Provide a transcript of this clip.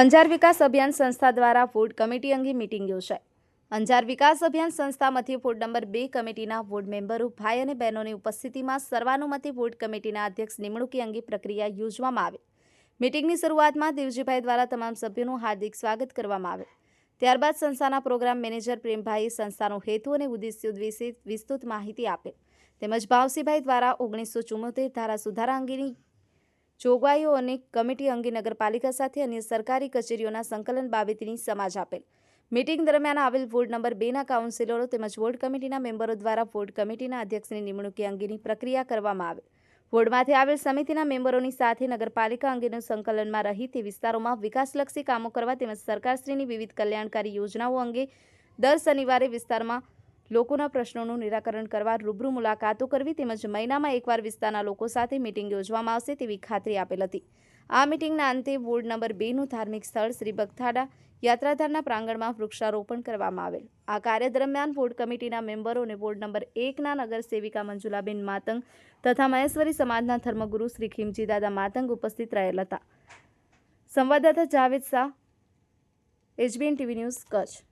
અંજાર વિકાસ અભિયાન સંસ્થા દ્વારા વોર્ડ કમિટી અંગે મિટિંગ યોજાઈ. અંજાર વિકાસ અભિયાન સંસ્થામાંથી વોર્ડ નંબર બે કમિટીના વોર્ડ મેમ્બરો, ભાઈ અને બહેનોની ઉપસ્થિતિમાં સર્વાનુમતે વોર્ડ કમિટીના અધ્યક્ષ નિમણૂકી અંગે પ્રક્રિયા યોજવામાં આવી. મિટિંગની શરૂઆતમાં દેવજીભાઈ દ્વારા તમામ સભ્યોનું હાર્દિક સ્વાગત કરવામાં આવે ત્યારબાદ સંસ્થાના પ્રોગ્રામ મેનેજર પ્રેમભાઈએ સંસ્થાનો હેતુ અને ઉદ્દેશ્યો વિશે વિસ્તૃત માહિતી આપે. તેમજ ભાવસીભાઈ દ્વારા ઓગણીસો ચુમ્મોતેર ધારા સુધારા અંગેની જોગવાઈઓ અને કમિટી અંગે નગરપાલિકા સાથે અન્ય સરકારી કચેરીઓના સંકલન બાબતની સમાજ આપેલ. મીટિંગ દરમિયાન આવેલ વોર્ડ નંબર બેના કાઉન્સિલરો તેમજ વોર્ડ કમિટીના મેમ્બરો દ્વારા વોર્ડ કમિટીના અધ્યક્ષની નિમણૂકી અંગેની પ્રક્રિયા કરવામાં આવે. વોર્ડમાંથી આવેલ સમિતિના મેમ્બરોની સાથે નગરપાલિકા અંગેનું સંકલનમાં રહી તે વિસ્તારોમાં વિકાસલક્ષી કામો કરવા તેમજ સરકારશ્રીની વિવિધ કલ્યાણકારી યોજનાઓ અંગે દર શનિવારે વિસ્તારમાં લોકોના પ્રશ્નોનું નિરાકરણ કરવા રૂબરૂ મુલાકાતો કરવી તેમજ મહિનામાં એકવાર વિસ્તારના લોકો સાથે મિટિંગ યોજવામાં આવશે તેવી ખાતરી આપેલ હતી. આ મિટિંગના અંતે વોર્ડ નંબર બેનું ધાર્મિક સ્થળ શ્રી બગથાડા યાત્રાધારના પ્રાંગણમાં વૃક્ષારોપણ કરવામાં આવેલ. આ કાર્ય દરમિયાન વોર્ડ કમિટીના મેમ્બરો અને વોર્ડ નંબર એકના નગર સેવિકા મંજુલાબેન માતંગ તથા મહેશ્વરી સમાજના ધર્મગુરુ શ્રી ખીમજી દાદા માતંગ ઉપસ્થિત રહેલ હતા. સંવાદદાતા Javed Shah, HBN TV news Kutch.